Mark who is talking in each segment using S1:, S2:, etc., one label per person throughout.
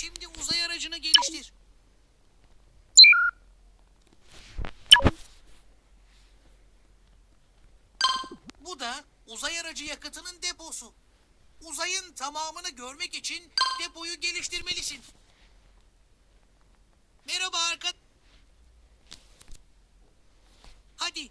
S1: Şimdi uzay aracını geliştir. Bu da uzay aracı yakıtının deposu. Uzayın tamamını görmek için depoyu geliştirmelisin. Merhaba arka... Hadi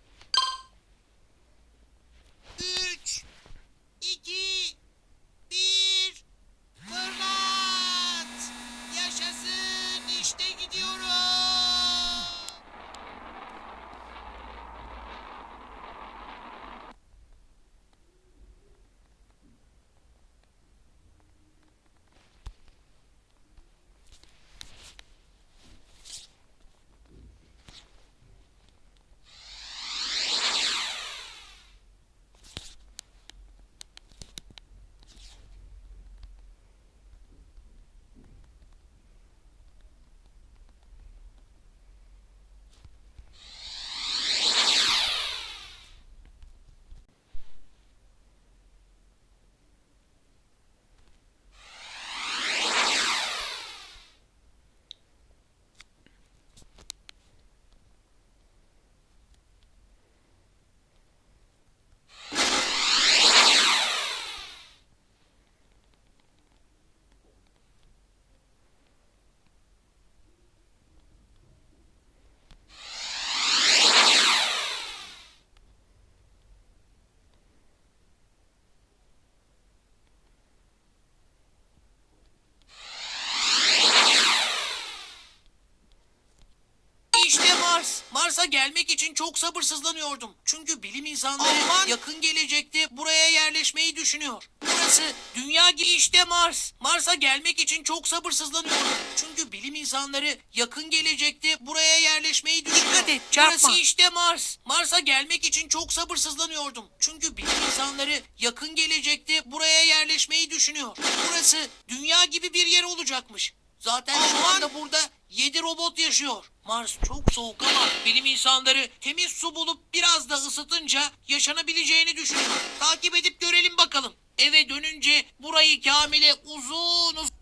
S1: Mars'a gelmek için çok sabırsızlanıyordum. Çünkü bilim insanları yakın gelecekte buraya yerleşmeyi düşünüyor. Burası dünya gibi işte Mars. Mars'a gelmek için çok sabırsızlanıyorum. Çünkü bilim insanları yakın gelecekte buraya yerleşmeyi düşünüyor.
S2: Dikkat et, çarpma.
S1: Burası işte Mars. Mars'a gelmek için çok sabırsızlanıyordum. Çünkü bilim insanları yakın gelecekte buraya yerleşmeyi düşünüyor. Burası dünya gibi bir yer olacakmış. Zaten şu anda burada 7 robot yaşıyor. Mars çok soğuk ama bilim insanları temiz su bulup biraz da ısıtınca yaşanabileceğini düşünüyor. Takip edip görelim bakalım. Eve dönünce burayı Kamil'e uzun uzun